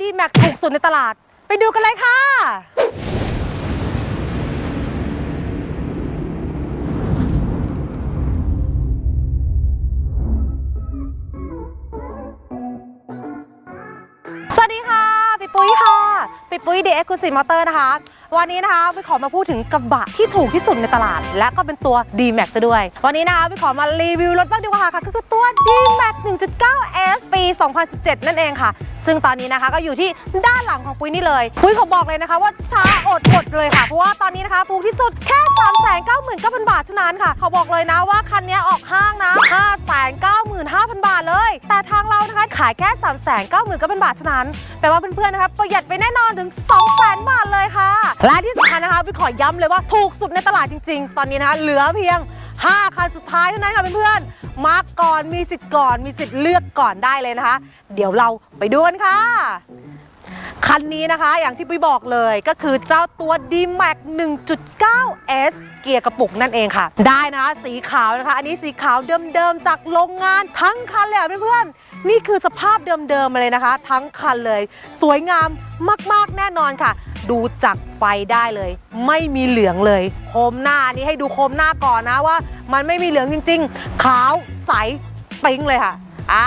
D Max ถูกสุดในตลาด ไปดูกันเลยค่ะ สวัสดีค่ะ ปิดปุ้ยค่ะ ปิดปุ้ยเดอ็กซ์คลูซีมอเตอร์นะคะ วันนี้นะคะวิขอมาพูดถึงกระบะที่ถูกที่สุดในตลาด และก็เป็นตัว D Max ซะด้วย วันนี้นะคะวิขอมารีวิวรถบ้างดีกว่าค่ะก็คือ ตัว D Max 1.9 S ปี 2017 นั่นเองค่ะ ซึ่งตอนนี้นะคะก็อยู่ที่ด้านหลังของปุ้ยนี่เลย ปุ้ยขอบอกเลยนะคะว่าช้าอดอดเลยค่ะ เพราะว่าตอนนี้นะคะถูกที่สุดแค่3 9 9 0 0 0 บาทเท่านั้นค่ะขาบอกเลยนะว่าคันนี้ออกห้างนะ5 9 5 0 0 0 บาทเลย แต่ทางเรานะคะขายแค่3 9 9 0 0 0 บาทเท่านั้น แปลว่าเพื่อนๆนะคะประหยัดไปแน่นอนถึง 2 0 0 0 0 0บาทเลยค่ะ และที่สำคัญนะคะวิขอย้ำเลยว่าถูกสุดในตลาดจริง ๆ ตอนนี้นะคะเหลือเพียง 5 คันสุดท้ายเท่านั้นค่ะเพื่อนๆมาก่อนมีสิทธิ์ก่อนมีสิทธิ์เลือกก่อนได้เลยนะคะ เดี๋ยวเราไปดูกันค่ะ คันนี้นะคะอย่างที่ปุ้ยบอกเลยก็คือเจ้าตัว D-Max 1.9 S เกียร์กระปุกนั่นเองค่ะ ได้นะคะสีขาวนะคะ อันนี้สีขาวเดิมๆจากโรงงานทั้งคันเลยเพื่อนๆนี่คือสภาพเดิมๆมาเลยนะคะ ทั้งคันเลย สวยงามมากๆแน่นอนค่ะ ดูจากไฟได้เลย ไม่มีเหลืองเลย โคมหน้านี่ให้ดูโคมหน้าก่อนนะว่า มันไม่มีเหลืองจริง ๆ ขาวใสปิ๊งเลยค่ะอ่า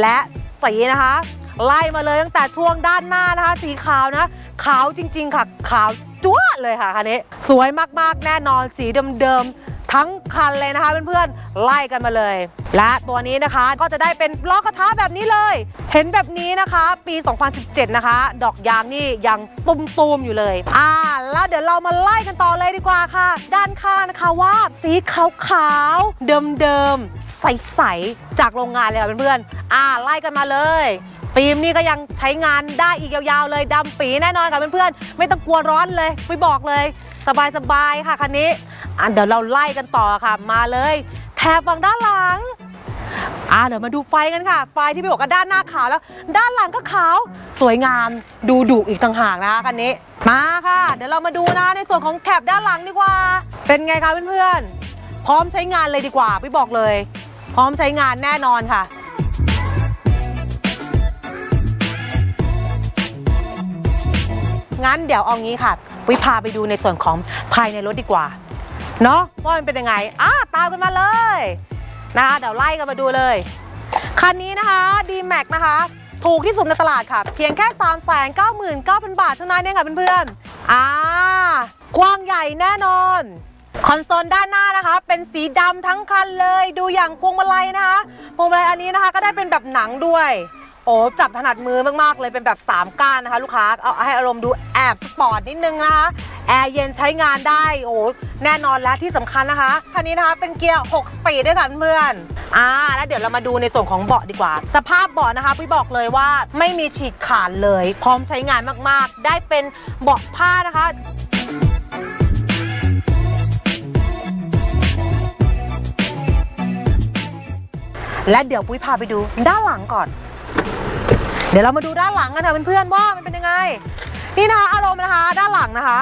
และสีนะคะ ไล่มาเลยตั้งแต่ช่วงด้านหน้านะคะ สีขาวนะ ขาวจริง ๆ ค่ะ ขาวจั๊วเลยค่ะคันนี้ สวยมากๆแน่นอนสีเดิมๆ ทั้งคันเลยนะคะเพื่อนๆไล่กันมาเลย และตัวนี้นะคะก็จะได้เป็นล้อกระทะแบบนี้เลย เห็นแบบนี้นะคะ ปี 2017 นะคะ ดอกยางนี่ยังตุมๆอยู่เลย อ่า แล้วเดี๋ยวเรามาไล่กันต่อเลยดีกว่าค่ะ ด้านข้างนะคะว่าสีขาวๆเดิมๆใสๆจากโรงงานเลยค่ะเพื่อนๆอ่าไล่กันมาเลยฟิล์มนี่ก็ยังใช้งานได้อีกยาวๆเลยดำปีแน่นอนค่ะเพื่อนๆไม่ต้องกลัวร้อนเลยไม่บอกเลย สบายๆค่ะคันนี้ อะเดี๋ยวเราไล่กันต่อค่ะ มาเลยแถบฝั่งด้านหลังอ่าเดี๋ยวมาดูไฟกันค่ะ ไฟที่พี่บอกว่าด้านหน้าขาวแล้ว ด้านหลังก็ขาว สวยงามดูดุอีกต่างหากนะคะคันนี้มาค่ะ เดี๋ยวเรามาดูนะคะในส่วนของแคปด้านหลังดีกว่า เป็นไงคะเพื่อนๆพร้อมใช้งานเลยดีกว่าพี่บอกเลย พร้อมใช้งานแน่นอนค่ะงั้นเดี๋ยวเอางี้ค่ะวิพาไปดูในส่วนของภายในรถดีกว่า เนาะว่ามันเป็นยังไงอะตามกันมาเลยนะคะเดี๋ยวไล่กันมาดูเลย คันนี้นะคะ D-Max นะคะ ถูกที่สุดในตลาดค่ะ เพียงแค่ 3 9 9 0 0 0 บาทเท่านั้นเองค่ะเพื่อนๆอ่ากว้างใหญ่แน่นอน คอนโซลด้านหน้านะคะ เป็นสีดำทั้งคันเลย ดูอย่างพวงมาลัยนะคะพวงมาลัยอันนี้นะคะ ก็ได้เป็นแบบหนังด้วย โอ้จับถนัดมือมากๆเลยเป็นแบบ 3 ก้านนะคะ ลูกค้าเอาให้อารมณ์ดู อบสปอร์ตนิดนึงนะคะแอร์เย็นใช้งานได้โอ้แน่นอนและที่สำคัญนะคะคันนี้นะคะเป็นเกียร์ 6 สปีดด้วยกันเพื่อนอ่าแล้วเดี๋ยวเรามาดูในส่วนของเบาะดีกว่า สภาพเบาะนะคะพี่บอกเลยว่าไม่มีฉีกขาดเลย พร้อมใช้งานมากๆ ได้เป็นเบาะผ้านะคะและเดี๋ยวปุ้ยพาไปดูด้านหลังก่อน เดี๋ยวเรามาดูด้านหลังกันค่ะเพื่อนๆว่ามันเป็นยังไง นี่นะคะอารมณ์นะคะ ด้านหลังนะคะ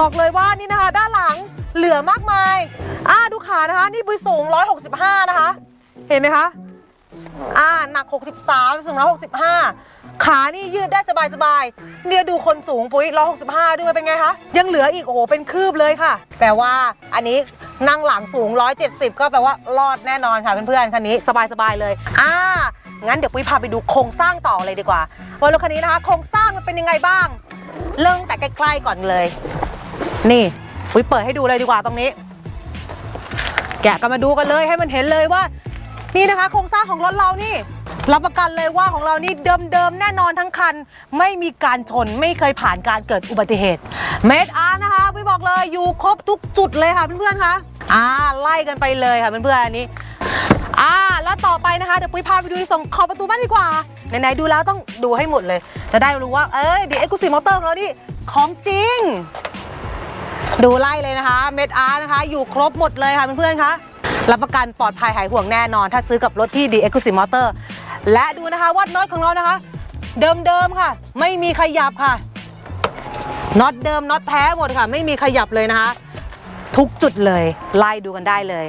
บอกเลยว่านี่นะคะ ด้านหลังเหลือมากมายอ่าดูขานะคะ นี่ปุ้ยสูง 165 นะคะ เห็นไหมคะอ่าหนัก 63 สูง 165 ขานี่ยืดได้สบายๆเนี่ยดูคนสูงปุ้ย165 ด้วยเป็นไงคะ ยังเหลืออีก โอ้โห เป็นคืบเลยค่ะ แปลว่าอันนี้นั่งหลังสูง 170 ก็แปลว่ารอดแน่นอนค่ะเพื่อนๆ คันนี้สบายๆเลย อ่า งั้นเดี๋ยวปุ้ยพาไปดูโครงสร้างต่อเลยดีกว่าว่ารถคันนี้นะคะ โครงสร้างมันเป็นยังไงบ้าง เริ่มแต่ใกล้ๆก่อนเลย นี่ปุ้ยเปิดให้ดูเลยดีกว่าตรงนี้ แกะกันมาดูกันเลยให้มันเห็นเลยว่า นี่นะคะ โครงสร้างของรถเรานี่รับประกันเลยว่าของเรานี่เดิมๆแน่นอนทั้งคัน ไม่มีการชนไม่เคยผ่านการเกิดอุบัติเหตุเมดอาร์นะคะพี่บอกเลยอยู่ครบทุกจุดเลยค่ะเพื่อนๆคะอ่าไล่กันไปเลยค่ะเพื่อนๆอันนี้ อ่า แล้วต่อไปนะคะ เดี๋ยวปุ้ยพาไปดูในส่งขอบประตูบ้านดีกว่า ไหนๆดูแล้วต้องดูให้หมดเลย จะได้รู้ว่า เอ้ยดีเอ็กซ์คูซีมอเตอร์ของเรานี่ของจริง ดูไล่เลยนะคะ เมดอาร์นะคะ อยู่ครบหมดเลยค่ะเพื่อนๆคะรับประกันปลอดภัยหายห่วงแน่นอน ถ้าซื้อกับรถที่ดีเอ็กซ์คูซีมอเตอร์และดูนะคะว่าน็อตของเรานะคะ เดิมๆค่ะ ไม่มีขยับค่ะน็อตเดิมน็อตแท้หมดค่ะ ไม่มีขยับเลยนะคะ ทุกจุดเลยไล่ดูกันได้เลย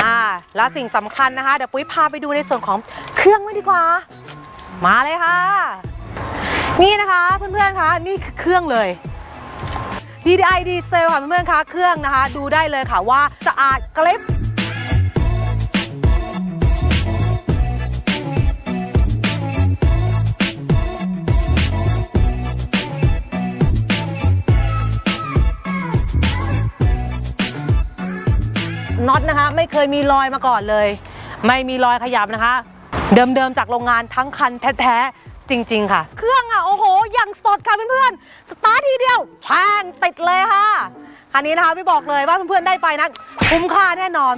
อ่าแล้วสิ่งสำคัญนะคะ เดี๋ยวปุ้ยพาไปดูในส่วนของเครื่องมางดีกว่า มาเลยค่ะ นี่นะคะเพื่อนๆคะนี่คือเครื่องเลย DDI ดีเซลค่ะเพื่อนๆคะเครื่องนะคะ ดูได้เลยค่ะว่าสะอาดเกล็บ น็อตนะคะ ไม่เคยมีรอยมาก่อนเลย ไม่มีรอยขยับนะคะ เดิมๆจากโรงงานทั้งคันแท้ๆจริง ๆ ค่ะ เครื่องอะโอ้โห อย่างสดค่ะเพื่อนๆสตาร์ททีเดียวแช่งติดเลยค่ะคันนี้นะคะพี่บอกเลยว่าเพื่อนๆได้ไปนะคุ้มค่าแน่นอน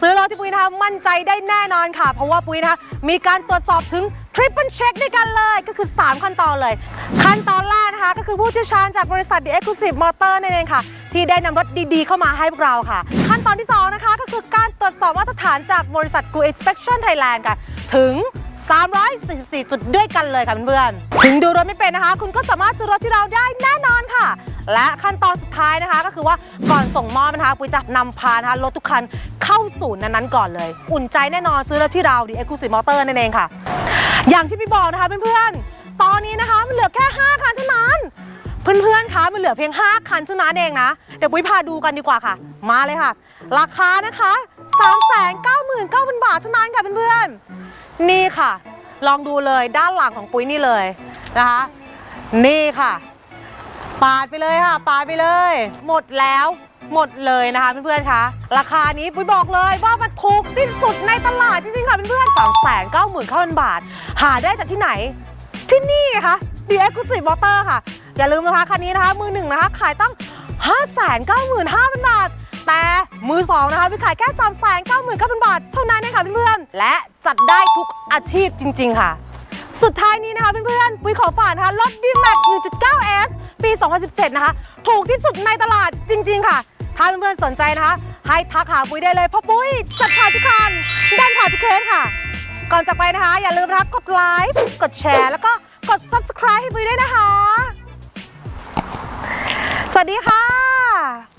ซื้อรถที่ปุ้ยนะคะมั่นใจได้แน่นอนค่ะ เพราะว่าปุ้ยนะคะมีการตรวจสอบถึง ริปเปิลเช็คด้วยกันเลยก็คือ 3 ขั้นตอนเลย ขั้นตอนแรกนะคะ ก็คือผู้เชี่ยวชาญจากบริษัท The Exclusive Motor นั่นเองค่ะ ที่ได้นำรถดีๆ เข้ามาให้พวกเราค่ะ ขั้นตอนที่ 2 นะคะก็คือการตรวจสอบมาตรฐานจากบริษัท Good Inspection Thailand ค่ะ ถึง 344 จุดด้วยกันเลยค่ะเพื่อนๆถึงดูรถไม่เป็นนะคะ คุณก็สามารถซื้อรถที่เราได้แน่นอนค่ะ และขั้นตอนสุดท้ายนะคะ ก็คือว่าก่อนส่งมอบนะคะปุ้ยจะนำพานะคะรถทุกคันเข้าศูนย์นั้นๆก่อนเลย อุ่นใจแน่นอนซื้อรถที่เราดี Exclusive Motor นั่นเองค่ะ อย่างที่พี่บอกนะคะเพื่อนๆ ตอนนี้นะคะมันเหลือแค่ 5 คันเท่านั้น เพื่อนๆ คะมันเหลือเพียง 5 คันเท่านั้นเองนะ เดี๋ยวปุ้ยพาดูกันดีกว่าค่ะ มาเลยค่ะ ราคานะคะ399,000 บาทเท่านั้นค่ะเพื่อนๆ นี่ค่ะ ลองดูเลยด้านหลังของปุ้ยนี่เลยนะคะ นี่ค่ะ ปาดไปเลยค่ะ ปาดไปเลย หมดแล้วหมดเลยนะคะเพื่อนๆ คะ ราคานี้ปุ้ยบอกเลยว่ามันถูกที่สุดในตลาดจริงๆ ค่ะเพื่อนๆสามแสนเก้าหมื่นห้าพันบาท หาได้จากที่ไหน ที่นี่ไงคะ The Exclusive Motor ค่ะ อย่าลืมนะคะคันนี้นะคะ มือหนึ่งนะคะ ขายตั้ง 5 9 5 0 0 0 บาท แต่มือสองนะคะพี่ขายแค่3 9 9 0 0 0 บาท เท่านั้นเองค่ะเพื่อนๆ และจัดได้ทุกอาชีพจริง ๆ ค่ะ สุดท้ายนี้นะคะเพื่อนๆ ปุ้ยขอฝากนะคะรถ D-Max 1.9S ปี 2017 นะคะ ถูกที่สุดในตลาดจริง ๆ ค่ะ ถ้าเพื่อนๆสนใจนะคะ ให้ทักหาปุ้ยได้เลยเพราะปุ้ยจัดผ่าทุกคันดันผ่าทุกเคสค่ะ ก่อนจากไปนะคะ อย่าลืมนะคะกดไลค์กดแชร์แล้วก็กด subscribe ให้ปุ้ยด้วยนะคะ สวัสดีค่ะ